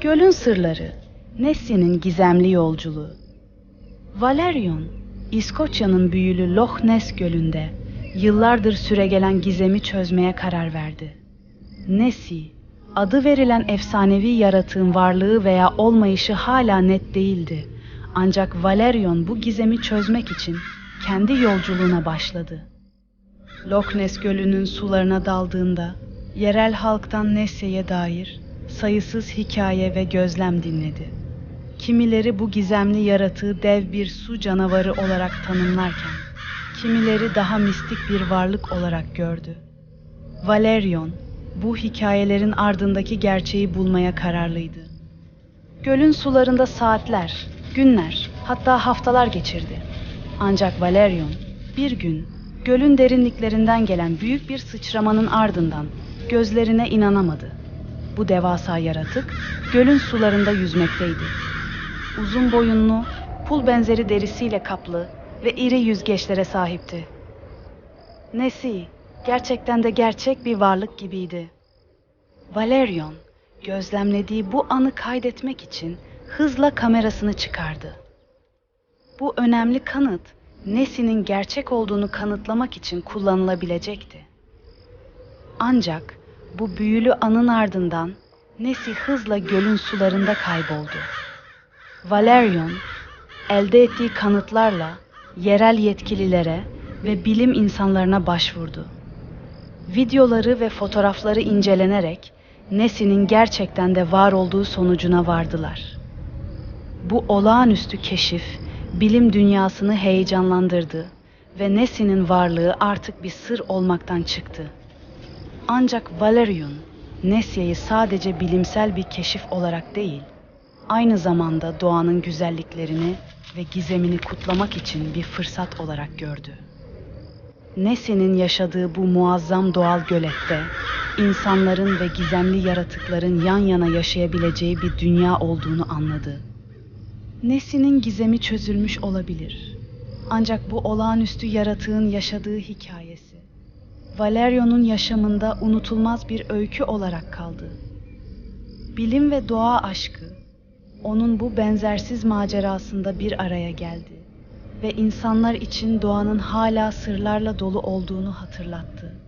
Gölün Sırları, Nessie'nin gizemli yolculuğu. Valerion, İskoçya'nın büyülü Loch Ness Gölü'nde yıllardır süregelen gizemi çözmeye karar verdi. Nessie, adı verilen efsanevi yaratığın varlığı veya olmayışı hala net değildi. Ancak Valerion bu gizemi çözmek için kendi yolculuğuna başladı. Loch Ness Gölü'nün sularına daldığında yerel halktan Nessie'ye dair sayısız hikaye ve gözlem dinledi. Kimileri bu gizemli yaratığı dev bir su canavarı olarak tanımlarken, kimileri daha mistik bir varlık olarak gördü. Valerion, bu hikayelerin ardındaki gerçeği bulmaya kararlıydı. Gölün sularında saatler, günler, hatta haftalar geçirdi. Ancak Valerion bir gün gölün derinliklerinden gelen büyük bir sıçramanın ardından gözlerine inanamadı. Bu devasa yaratık gölün sularında yüzmekteydi. Uzun boyunlu, pul benzeri derisiyle kaplı ve iri yüzgeçlere sahipti. Nessie, gerçekten de gerçek bir varlık gibiydi. Valerion, gözlemlediği bu anı kaydetmek için hızla kamerasını çıkardı. Bu önemli kanıt, Nessie'nin gerçek olduğunu kanıtlamak için kullanılabilecekti. Ancak bu büyülü anın ardından Nessie hızla gölün sularında kayboldu. Valerion, elde ettiği kanıtlarla yerel yetkililere ve bilim insanlarına başvurdu. Videoları ve fotoğrafları incelenerek Nessie'nin gerçekten de var olduğu sonucuna vardılar. Bu olağanüstü keşif bilim dünyasını heyecanlandırdı ve Nessie'nin varlığı artık bir sır olmaktan çıktı. Ancak Valerion, Nessie'yi sadece bilimsel bir keşif olarak değil, aynı zamanda doğanın güzelliklerini ve gizemini kutlamak için bir fırsat olarak gördü. Nessie'nin yaşadığı bu muazzam doğal gölette, insanların ve gizemli yaratıkların yan yana yaşayabileceği bir dünya olduğunu anladı. Nessie'nin gizemi çözülmüş olabilir. Ancak bu olağanüstü yaratığın yaşadığı hikayesi, Valerion'un yaşamında unutulmaz bir öykü olarak kaldı. Bilim ve doğa aşkı, onun bu benzersiz macerasında bir araya geldi ve insanlar için doğanın hala sırlarla dolu olduğunu hatırlattı.